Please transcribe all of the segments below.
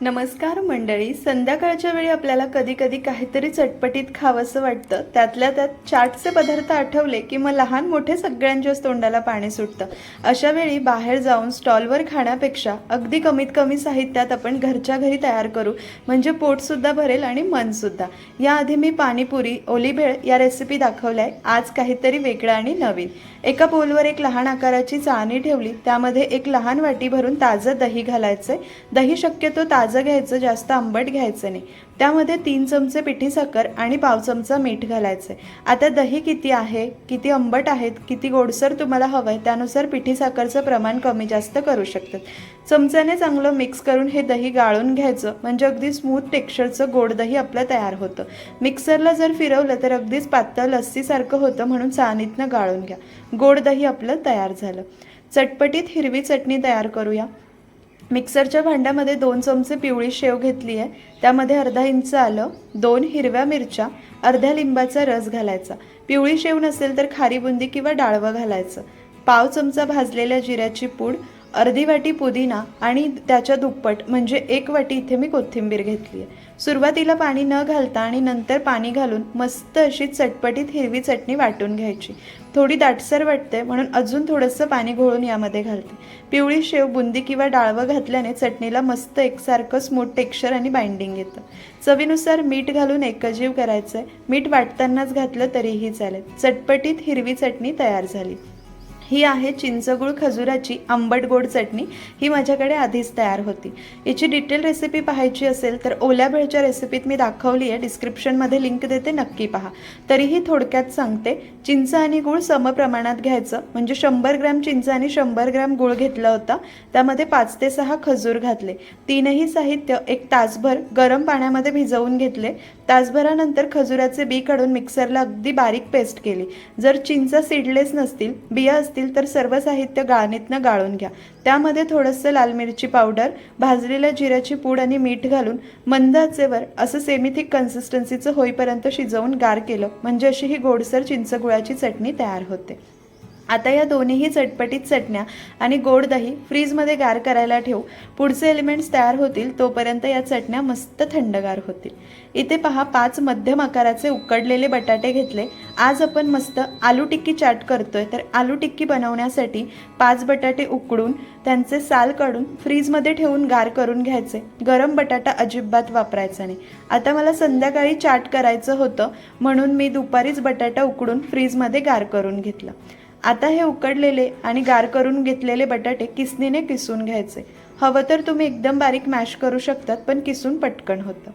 नमस्कार मंडळी संध्याकाळच्या वेळी आपल्याला कधी कधी काहीतरी चटपटीत खावंसं वाटतं. त्यातल्या त्यात चाटचे पदार्थ आठवले की मग लहान मोठे सगळ्यांच्याच तोंडाला पाणी सुटतं. अशा वेळी बाहेर जाऊन स्टॉलवर खाण्यापेक्षा अगदी कमीत कमी साहित्यात आपण घरच्या घरी तयार करू. म्हणजे पोटसुद्धा भरेल आणि मनसुद्धा याआधी मी पाणीपुरी ओलीभेळ या रेसिपी दाखवल्या आज काहीतरी वेगळं आणि नवीन. एका बोलवर एक लहान आकाराची चाळणी ठेवली. त्यामध्ये एक लहान वाटी भरून ताजं दही घालायचंय. दही शक्यतो ताज घ्यायचं जास्त आंबट घ्यायचं नाही. त्यामध्ये तीन चमचे पिठी साखर आणि पाव चमचा मीठ घालायचं आहे. आता दही किती आहे किती आंबट आहेत किती गोडसर तुम्हाला हवं आहे त्यानुसार पिठी साखरचं प्रमाण कमी जास्त करू शकतात. चमच्याने चांगलं मिक्स करून हे दही गाळून घ्यायचं म्हणजे अगदी स्मूथ टेक्स्चरचं गोड दही आपलं तयार होतं. मिक्सरला जर फिरवलं तर अगदीच पातळ लस्सीसारखं होतं म्हणून चाळणीतनं गाळून घ्या. गोड दही आपलं तयार झालं. चटपटीत हिरवी चटणी तयार करूया. मिक्सरच्या भांड्यामध्ये दोन चमचे पिवळी शेव घेतली आहे. त्यामध्ये अर्धा इंच आलं दोन हिरव्या मिरच्या अर्ध्या लिंबाचा रस घालायचा. पिवळी शेव नसेल तर खारी बुंदी किंवा डाळवं घालायचं. पाव चमचा भाजलेल्या जिऱ्याची पूड अर्धी वाटी पुदिना आणि त्याच्या दुप्पट म्हणजे एक वाटी इथे मी कोथिंबीर घेतली आहे सुरुवातीला पाणी न घालता आणि नंतर पाणी घालून मस्त अशी चटपटीत हिरवी चटणी वाटून घ्यायची. थोडी दाटसर वाटते म्हणून अजून थोडंसं पाणी घोळून यामध्ये घालते. पिवळी शेव बुंदी किंवा डाळवं घातल्याने चटणीला मस्त एकसारखं स्मूथ टेक्स्चर आणि बाइंडिंग येतं. चवीनुसार मीठ घालून एकजीव करायचं आहे मीठ वाटतानाच घातलं तरीही चालेल. चटपटीत हिरवी चटणी तयार झाली. ही आहे चिंचगुळ खजुराची आंबट गोड चटणी. ही माझ्याकडे आधीच तयार होती. याची डिटेल रेसिपी पाहायची असेल तर ओल्या भेळच्या रेसिपीत मी दाखवली आहे डिस्क्रिप्शनमध्ये लिंक देते नक्की पहा. तरीही थोडक्यात सांगते चिंच आणि गूळ समप्रमाणात घ्यायचं. म्हणजे शंभर ग्रॅम चिंच आणि शंभर ग्रॅम गूळ घेतला होता. त्यामध्ये पाच ते सहा खजूर घातले. तीनही साहित्य एक तासभर गरम पाण्यामध्ये भिजवून घेतले. तासभरानंतर खजुराचे बी काढून मिक्सरला अगदी बारीक पेस्ट केली. जर चिंच सीडलेस नसतील बिया असतील तर सर्व साहित्य गाळणीतनं गाळून घ्या. त्यामध्ये थोडंसं लाल मिरची पावडर भाजलेल्या जिऱ्याची पूड आणि मीठ घालून मंद आचेवर असं सेमिथिक कन्सिस्टन्सीचं होईपर्यंत शिजवून गार केलं. म्हणजे अशी ही गोडसर चिंचगुळाची चटणी तयार होते. आता या दोन्हीही चटपटीत चटण्या आणि गोड दही फ्रीजमध्ये गार करायला ठेवू. पुढचे एलिमेंट्स तयार होतील तोपर्यंत या चटण्या मस्त थंडगार होतील. इथे पहा पाच मध्यम आकाराचे उकडलेले बटाटे घेतले. आज आपण मस्त आलू टिक्की चाट करतोय. तर आलू टिक्की बनवण्यासाठी पाच बटाटे उकडून त्यांचे साल काढून फ्रीजमध्ये ठेवून गार करून घ्यायचे. गरम बटाटा अजिबात वापरायचा नाही. आता मला संध्याकाळी चाट करायचं होतं म्हणून मी दुपारीच बटाटा उकडून फ्रीजमध्ये गार करून घेतला. आता हे उकडलेले आणि गार करून घेतलेले बटाटे किसनीने किसून घ्यायचे. हवं तर तुम्ही एकदम बारीक मॅश करू शकतात पण किसून पटकन होतं.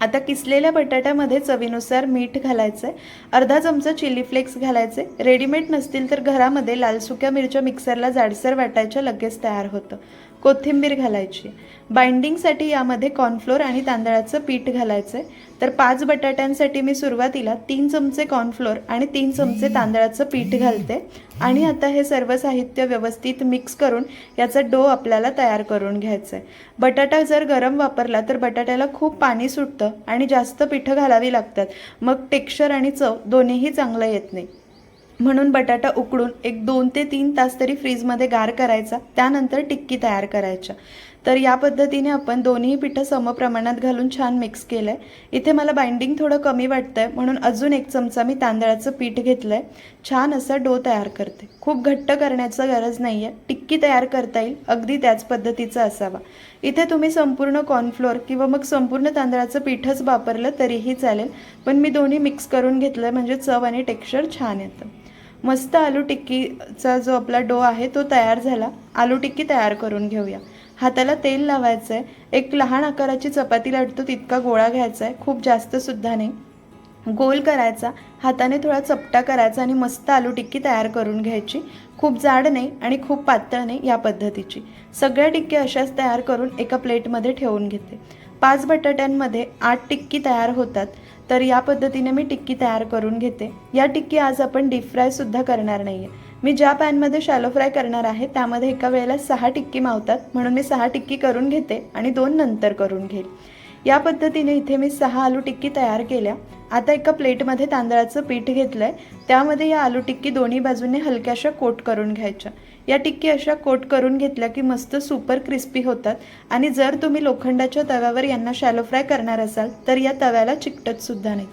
आता किसलेल्या बटाट्यामध्ये चवीनुसार मीठ घालायचं आहे. अर्धा चमचा चिली फ्लेक्स घालायचे. रेडीमेड नसतील तर घरामध्ये लाल सुक्या मिरच्या मिक्सरला जाडसर वाटायच्या लगेच तयार होतं. कोथिंबीर घालायची. बाइंडिंगसाठी यामध्ये कॉर्नफ्लोअर आणि तांदळाचं पीठ घालायचं आहे तर पाच बटाट्यांसाठी मी सुरुवातीला तीन चमचे कॉर्नफ्लोअर आणि तीन चमचे तांदळाचं पीठ घालते. आणि आता हे सर्व साहित्य व्यवस्थित मिक्स करून याचा डो आपल्याला तयार करून घ्यायचा आहे बटाटा जर गरम वापरला तर बटाट्याला खूप पाणी सुटतं आणि जास्त पिठं घालावी लागतात. मग टेक्स्चर आणि चव दोन्हीही चांगलं येत नाही. म्हणून बटाटा उकडून एक दोन ते तीन तास तरी फ्रीजमध्ये गार करायचा त्यानंतर टिक्की तयार करायच्या. तर या पद्धतीने आपण दोन्ही पिठं समप्रमाणात घालून छान मिक्स केलं आहे इथे मला बाइंडिंग थोडं कमी वाटतं आहे म्हणून अजून एक चमचा मी तांदळाचं पीठ घेतलं आहे छान असा डो तयार करते. खूप घट्ट करण्याचं गरज नाही आहे टिक्की तयार करता येईल अगदी त्याच पद्धतीचा असावा. इथे तुम्ही संपूर्ण कॉर्नफ्लोअर किंवा मग संपूर्ण तांदळाचं पीठच वापरलं तरीही चालेल पण मी दोन्ही मिक्स करून घेतलं आहे म्हणजे चव आणि टेक्स्चर छान येतं. मस्त आलू टिक्कीचा जो आपला डो आहे तो तयार झाला. आलू टिक्की तयार करून घेऊया. हाताला तेल लावायचं आहे एक लहान आकाराची चपाती लाटतो तितका गोळा घ्यायचा आहे खूप जास्त सुद्धा नाही. गोल करायचा. हाताने थोडा चपटा करायचा आणि मस्त आलू टिक्की तयार करून घ्यायची. खूप जाड नाही आणि खूप पातळ नाही या पद्धतीची. सगळ्या टिक्की अशाच तयार करून एका प्लेटमध्ये ठेवून घेते. पाच बटाट्यांमध्ये आठ टिक्की तयार होतात. तर या पद्धतीने मी टिक्की तयार करून घेते. या टिक्की आज आपण डीप फ्रायसुद्धा करणार नाही आहे मी ज्या पॅनमध्ये शॅलो फ्राय करणार आहे त्यामध्ये एका वेळेला सहा टिक्की मावतात. म्हणून मी सहा टिक्की करून घेते आणि दोन नंतर करून घेईल. या पद्धतीने इथे मी सहा आलू टिक्की तयार केल्या. आता एका प्लेटमध्ये तांदळाचं पीठ घेतलं आहे त्यामध्ये या आलू टिक्की दोन्ही बाजूने हलक्याशा कोट करून घ्यायच्या. या टिक्की अशा कोट करून घेतल्या की मस्त सुपर क्रिस्पी होतात. आणि जर तुम्ही लोखंडाच्या तव्यावर यांना शॅलो फ्राय करणार असाल तर या तव्याला चिकटत सुद्धा नाही.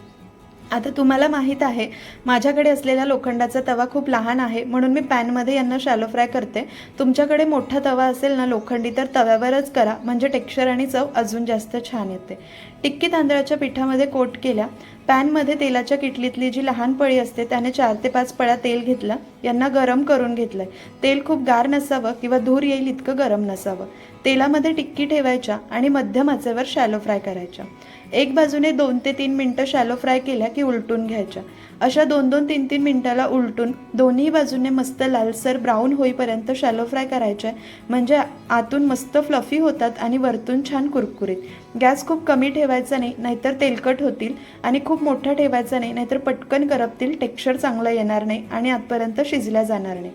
आता तुम्हाला माहीत आहे माझ्याकडे असलेला लोखंडाचा तवा खूप लहान आहे म्हणून मी पॅनमध्ये यांना शॅलो फ्राय करते. तुमच्याकडे मोठा तवा असेल ना लोखंडी तर तव्यावरच करा म्हणजे टेक्स्चर आणि चव अजून जास्त छान येते. टिक्की तांदळाच्या पिठामध्ये कोट केल्या. पॅनमध्ये तेलाच्या किटलीतली जी लहान पळी असते त्याने चार ते पाच पळ्या तेल घेतलं. यांना गरम करून घेतलंय. तेल खूप गार नसावं किंवा धूर येईल इतकं गरम नसावं. तेलामध्ये टिक्की ठेवायच्या आणि मध्यम आचेवर शॅलो फ्राय करायच्या. एक बाजूने दोन ते तीन मिनटं शॅलो फ्राय केल्या की उलटून घ्यायच्या. अशा दोन दोन तीन तीन मिनटाला उलटून दोन्ही बाजूने मस्त लालसर ब्राऊन होईपर्यंत शॅलो फ्राय करायचे. म्हणजे आतून मस्त फ्लफी होतात आणि वरतून छान कुरकुरीत. गॅस खूप कमी ठेवायचा नाही नाहीतर तेलकट होतील आणि खूप मोठा ठेवायचा नाही नाहीतर पटकन करपतील टेक्स्चर चांगलं येणार नाही आणि आतपर्यंत शिजल्या जाणार नाही.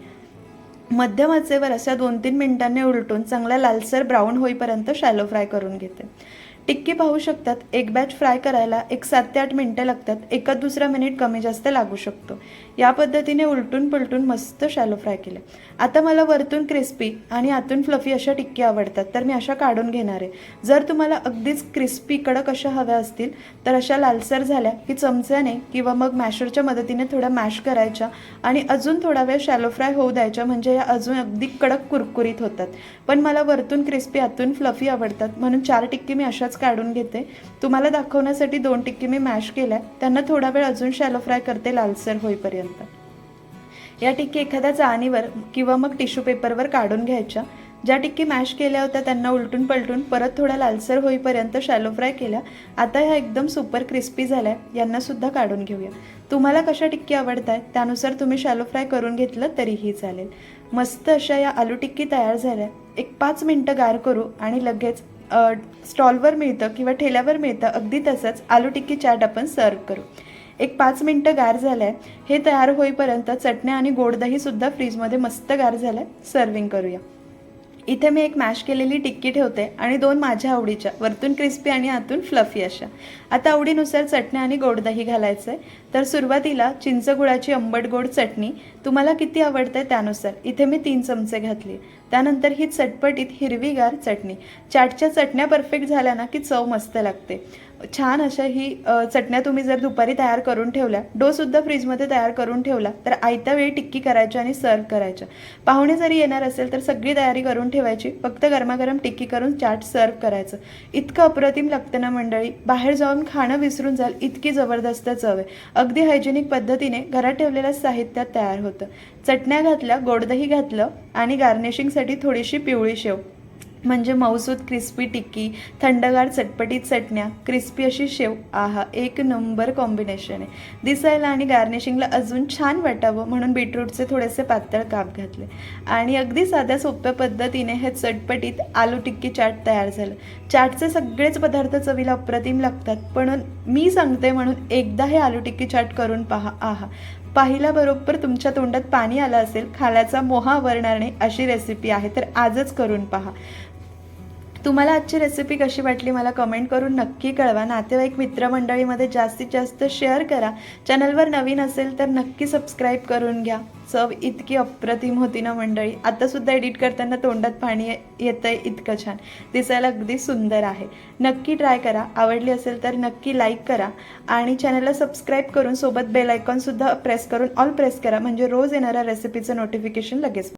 मध्यम आचेवर अशा दोन तीन मिनिटांनी उलटून चांगला लालसर ब्राऊन होईपर्यंत शॅलो फ्राय करून घेते. टिक्की पाहू शकतात एक बॅच फ्राय करायला एक सात ते आठ मिनटं लागतात एकाच दुसरा मिनिट कमी जास्त लागू शकतो. या पद्धतीने उलटून पलटून मस्त शॅलो फ्राय केले. आता मला वरतून क्रिस्पी आणि आतून फ्लफी अशा टिक्की आवडतात तर मी अशा काढून घेणार आहे. जर तुम्हाला अगदीच क्रिस्पी कडक अशा हव्या असतील तर अशा लालसर झाल्या की चमच्याने किंवा मग मॅशरच्या मदतीने थोड्या मॅश करायच्या आणि अजून थोडा वेळ शॅलो फ्राय होऊ द्यायच्या म्हणजे या अजून अगदी कडक कुरकुरीत होतात. पण मला वरतून क्रिस्पी आतून फ्लफी आवडतात म्हणून चार टिक्की मी अशाच काढून घेते. तुम्हाला दाखवण्यासाठी दोन टिक्की मी मॅश केल्या. त्यांना थोडा वेळ अजून शॅलो फ्राय करते लालसर होईपर्यंत. या टिक्की एखाद्या चाळणीवर किंवा मग टिश्यू पेपरवर काढून घ्यायच्या. ज्या टिक्की मॅश केल्या होत्या त्यांना उलटून पलटून परत थोड्या लालसर होईपर्यंत शॅलो फ्राय केल्या. आता ह्या एकदम सुपर क्रिस्पी झाल्या. यांना सुद्धा काढून घेऊया. तुम्हाला कशा टिक्की आवडत आहेत त्यानुसार तुम्ही शॅलो फ्राय करून घेतलं तरीही चालेल. मस्त अशा या आलू टिक्की तयार झाल्या. एक पाच मिनटं गार करू आणि लगेच स्टॉलवर मिळतं किंवा ठेल्यावर मिळतं अगदी तसंच आलू टिक्की चाट आपण सर्व करू. एक पाच मिनटं गार झालं आहे हे तयार होईपर्यंत चटण्या आणि गोड दहीसुद्धा फ्रीजमध्ये मस्त गार झालं आहे सर्विंग करूया. इथे मी एक मॅश केलेली टिक्की ठेवते आणि दोन माझ्या आवडीच्या वरतून क्रिस्पी आणि आतून फ्लफी अशा. आता आवडीनुसार चटण्या आणि गोड दही घालायचं आहे तर सुरुवातीला चिंचगुळाची आंबट गोड चटणी तुम्हाला किती आवडते त्यानुसार. इथे मी तीन चमचे घातली. त्यानंतर ही चटपटीत हिरवीगार चटणी. चाटच्या चटण्या परफेक्ट झाल्या ना की चव मस्त लागते. छान अशा ही चटण्या तुम्ही जर दुपारी तयार करून ठेवल्या डोसुद्धा फ्रीजमध्ये तयार करून ठेवला तर आयत्या वेळी टिक्की करायच्या आणि सर्व करायच्या पाहुणे जरी येणार असेल तर सगळी तयारी करून ठेवायची फक्त गरमागरम टिक्की करून चाट सर्व करायचं. इतकं अप्रतिम लागतं ना मंडळी बाहेर जाऊन खाणं विसरून जाल इतकी जबरदस्त चव आहे. अगदी हायजेनिक पद्धतीने घरात ठेवलेल्या साहित्यात तयार होतं. चटण्या घातल्या गोडदही घातलं आणि गार्निशिंगसाठी थोडीशी पिवळी शेव. म्हणजे मौसूद क्रिस्पी टिक्की थंडगार चटपटीत चटण्या क्रिस्पी अशी शेव आहा एक नंबर कॉम्बिनेशन आहे. दिसायला आणि गार्निशिंगला अजून छान वाटावं म्हणून बीटरूटचे थोडेसे पातळ काप घातले. आणि अगदी साध्या सोप्या पद्धतीने हे चटपटीत आलू टिक्की चाट तयार झालं. चाटचे सगळेच पदार्थ चवीला अप्रतिम लागतात पण मी सांगते म्हणून एकदा हे आलू टिक्की चाट करून पहा आहा. पाहिल्याबरोबर तुमच्या तोंडात पाणी आलं असेल खाल्याचा मोहा आवरणार नाही अशी रेसिपी आहे तर आजच करून पहा. तुम्हाला आजची रेसिपी कशी वाटली मला कमेंट करून नक्की कळवा. नातेवाईक मित्रमंडळीमध्ये जास्तीत जास्त शेअर करा. चॅनलवर नवीन असेल तर नक्की सबस्क्राईब करून घ्या. चव इतकी अप्रतिम होती ना मंडळी. आतासुद्धा एडिट करताना तोंडात पाणी येतं आहे इतकं छान. दिसायला अगदी सुंदर आहे. नक्की ट्राय करा. आवडली असेल तर नक्की लाईक करा. आणि चॅनलला सबस्क्राईब करून सोबत बेल आयकॉनसुद्धा प्रेस करून ऑल प्रेस करा. म्हणजे रोज येणाऱ्या रेसिपीचं नोटिफिकेशन लगेच.